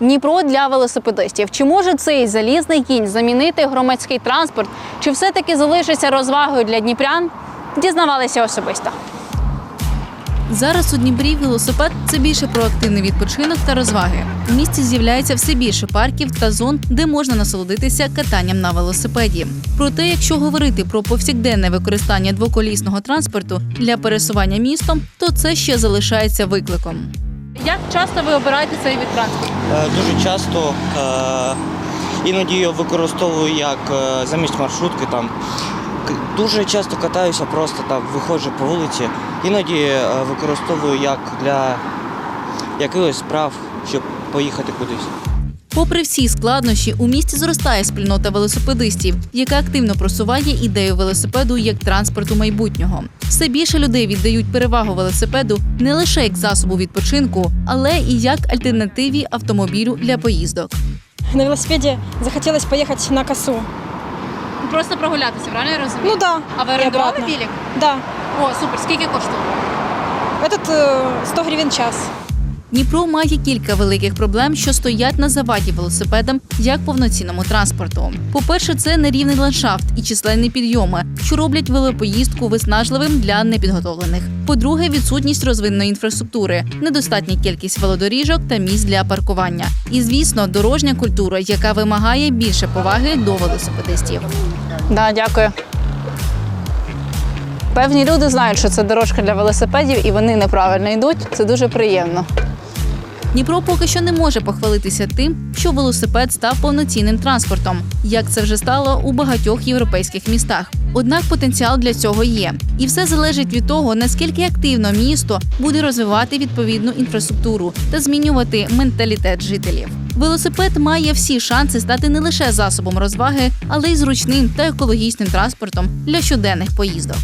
Дніпро для велосипедистів. Чи може цей залізний кінь замінити громадський транспорт? Чи все-таки залишиться розвагою для дніпрян? Дізнавалися особисто. Зараз у Дніпрі велосипед це більше про активний відпочинок та розваги. У місті з'являється все більше парків та зон, де можна насолодитися катанням на велосипеді. Проте, якщо говорити про повсякденне використання двоколісного транспорту для пересування містом, то це ще залишається викликом. Як часто ви обираєте цей від транспорту? Е, Дуже часто е, іноді його використовую як е, замість маршрутки. Там. Дуже часто катаюся просто там, виходжу по вулиці. Іноді використовую як для якихось справ, щоб поїхати кудись. Попри всі складнощі, у місті зростає спільнота велосипедистів, яка активно просуває ідею велосипеду як транспорту майбутнього. Все більше людей віддають перевагу велосипеду не лише як засобу відпочинку, але і як альтернативі автомобілю для поїздок. На велосипеде захотелось поехать на косу. Просто прогулятися, правильно я розумію? Ну да. А ви орендували білік? Да. О, супер. Скільки коштує? Этот э, 100 гривен час. Дніпро має кілька великих проблем, що стоять на заваді велосипедам як повноцінному транспорту. По-перше, це нерівний ландшафт і численні підйоми, що роблять велопоїздку виснажливим для непідготовлених. По-друге, відсутність розвиненої інфраструктури, недостатня кількість велодоріжок та місць для паркування. І звісно, дорожня культура, яка вимагає більше поваги до велосипедистів. Да, дякую. Певні люди знають, що це дорожка для велосипедів, і вони неправильно йдуть. Це дуже приємно. Дніпро поки що не може похвалитися тим, що велосипед став повноцінним транспортом, як це вже стало у багатьох європейських містах. Однак потенціал для цього є, і все залежить від того, наскільки активно місто буде розвивати відповідну інфраструктуру та змінювати менталітет жителів. Велосипед має всі шанси стати не лише засобом розваги, але й зручним та екологічним транспортом для щоденних поїздок.